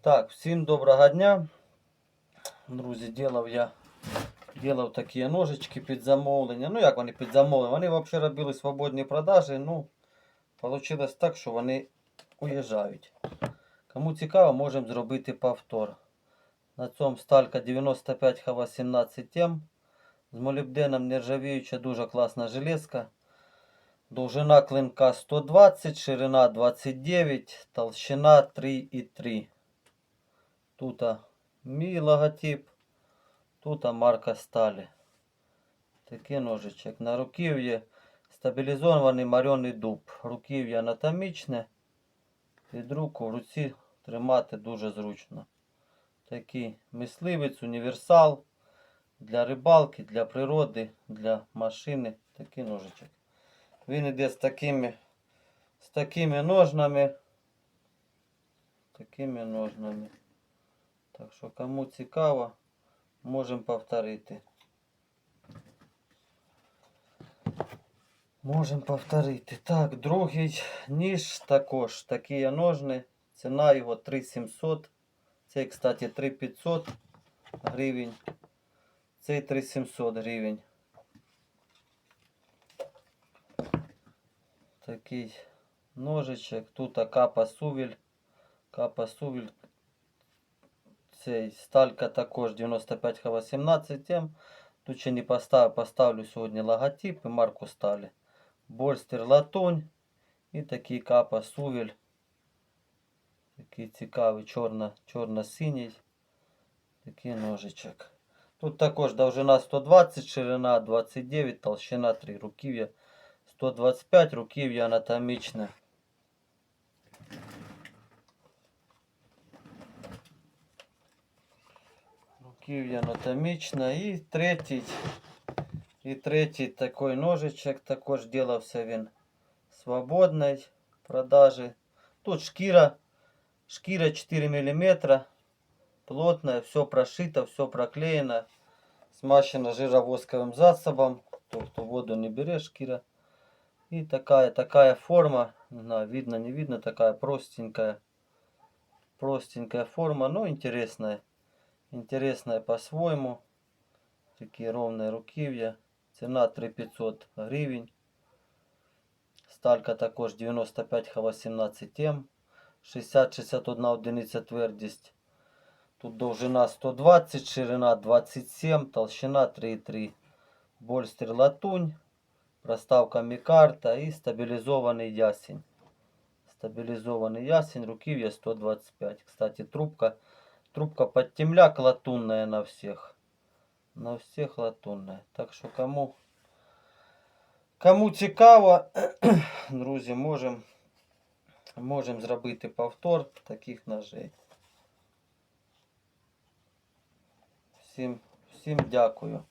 Так, всім доброго дня. Друзі, ділав я ділав такі ножички під замовлення. Ну як вони під замовлення? Вони взагалі робили свободні продажі. Ну, вийшло так, що вони уїжджають. Кому цікаво, можемо зробити повтор. На цьому сталька 95 Х18М. З молібденом нержавіюча, дуже класна железка. Довжина клинка 120, ширина 29, толщина 3,3. Тут мій логотип, тут марка сталі. Такий ножичок. На руків'ї стабілізований марьоний дуб. Руків'я анатомічне. Під руку в руці тримати дуже зручно. Такий мисливець, універсал для рибалки, для природи, для машини. Такий ножичок. Він іде з такими, з такими ножнами. Такими ножнами. Так що кому цікаво, можемо повторити. Можемо повторити. Так, другий ніж також. Такі ножни. Ціна його 3700. Цей, кстати, 3500 гривень. Цей 3700 гривень. Такий ножичок. Тут капа сувіль. Капа сувіль. Цей сталька також 95 Х18 М. Тут ще не поставив, поставлю сьогодні логотип і марку сталі. Больстер латунь і такий капа сувіль. Такий цікавий чорно, чорно-синій. Такий ножичок. Тут також довжина 120, ширина 29, толщина 3 руків'я 125, руків'я анатомічне. Руків'я анатомічне. І третій, і третій такий ножичок, також ділався він свободний продажі. Тут шкіра, шкіра 4 мм, плотная, все прошито, все проклеено, смащено жировосковым засобом, то, кто воду не берет, шкира. И такая, такая форма, не знаю, видно, не видно, такая простенькая, простенькая форма, но интересная. Интересная по-своему. Такие ровные руків'я. Ціна 3500 гривень. Сталька також 95 Х18М. 60-61 одиниця твердість. Тут довжина 120, ширина 27, толщина 3,3. Больстер латунь. Проставка мікарта і стабілізований ясень. Стабілізований ясень, руків'я 125. Кстати, трубка, трубка под темляк латунная на всех. На всех латунная. Так що кому, кому цікаво, друзі, можемо можем зробити повтор таких ножей. Всім, всім дякую.